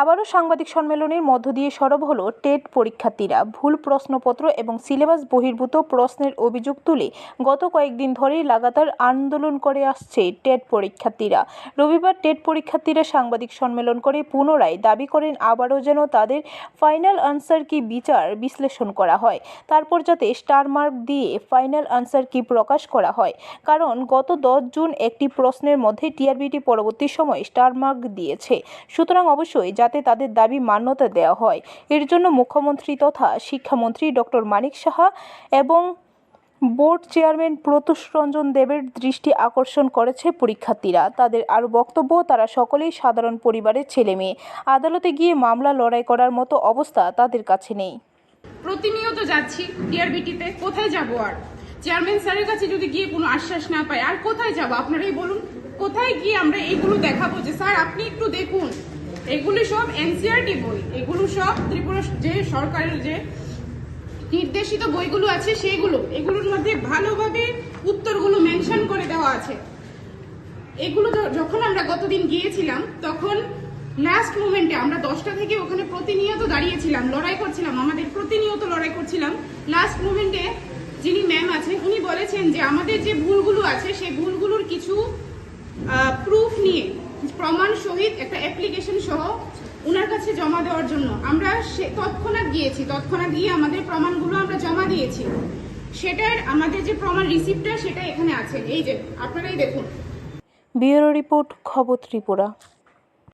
আবারও সাংবাদিক সম্মেলনের মধ্য দিয়ে সরব হলো টেট পরীক্ষার্থীরা। ভুল প্রশ্নপত্র এবং সিলেবাস বহির্ভূত প্রশ্নের অভিযোগ তুলে গত কয়েকদিন ধরেই লাগাতার আন্দোলন করে আসছে টেট পরীক্ষার্থীরা। রবিবার টেট পরীক্ষার্থীরা সাংবাদিক সম্মেলন করে পুনরায় দাবি করেন আবারও যেন তাদের ফাইনাল আনসার কি বিচার বিশ্লেষণ করা হয়, তারপর যাতে স্টার মার্ক দিয়ে ফাইনাল আনসার কি প্রকাশ করা হয়। কারণ গত দশ জুন একটি প্রশ্নের মধ্যে টিআরবিটি পরবর্তী সময় স্টার মার্ক দিয়েছে। সুতরাং অবশ্যই যাতে তাদের দাবি মান্যতা দেওয়া হয়। এর জন্য মুখ্যমন্ত্রী তথা শিক্ষামন্ত্রী ডক্টর মানিক সাহা এবং বোর্ড চেয়ারম্যান প্রত্যুষ রঞ্জন দেবের দৃষ্টি আকর্ষণ করেছে পরীক্ষার্থীরা। তাদের আরও বক্তব্য, তারা সকলেই সাধারণ পরিবারের ছেলে মেয়ে। আদালতে গিয়ে মামলা লড়াই করার মতো অবস্থা তাদের কাছে নেই। প্রতিনিয়ত যাচ্ছি ডিআরবিটিতে। কোথায় যাব আর? চেয়ারম্যান স্যারের কাছে যদি গিয়ে কোনো আশ্বাস না পাই, আর কোথায় যাব? আপনারাই বলুন, কোথায় গিয়ে আমরা এইগুলো দেখাবো যে, স্যার, আপনি একটু দেখুন। এগুলো সব এনসিআরটি বই। এগুলো সব ত্রিপুরা যে সরকারের যে নির্দেশিত বইগুলো আছে সেগুলো। এগুলোর মধ্যে ভালোভাবে উত্তরগুলো মেনশন করে দেওয়া আছে। এগুলো যখন আমরা গতদিন গিয়েছিলাম, তখন লাস্ট মোমেন্টে আমরা দশটা থেকে ওখানে প্রতিনিয়ত দাঁড়িয়েছিলাম, লড়াই করছিলাম, আমাদের প্রতিনিয়ত লড়াই করছিলাম। লাস্ট মোমেন্টে যিনি ম্যাম আছেন, উনি বলেছেন যে আমাদের যে ভুলগুলো আছে সেই ভুলগুলোর কিছু প্রুফ নিয়ে, প্রমাণ সহিত একটা অ্যাপ্লিকেশন সহ ওনার কাছে জমা দেওয়ার জন্য আমরা সে তৎক্ষণাৎ গিয়েছি, তৎক্ষণাৎ গিয়ে আমাদের প্রমাণগুলো আমরা জমা দিয়েছি। সেটার আমাদের যে প্রমাণ রিসিপ্টটা সেটা এখানে আছে। এই যে, আপনারাই দেখুন। ব্যুরো রিপোর্ট, খবর ত্রিপুরা।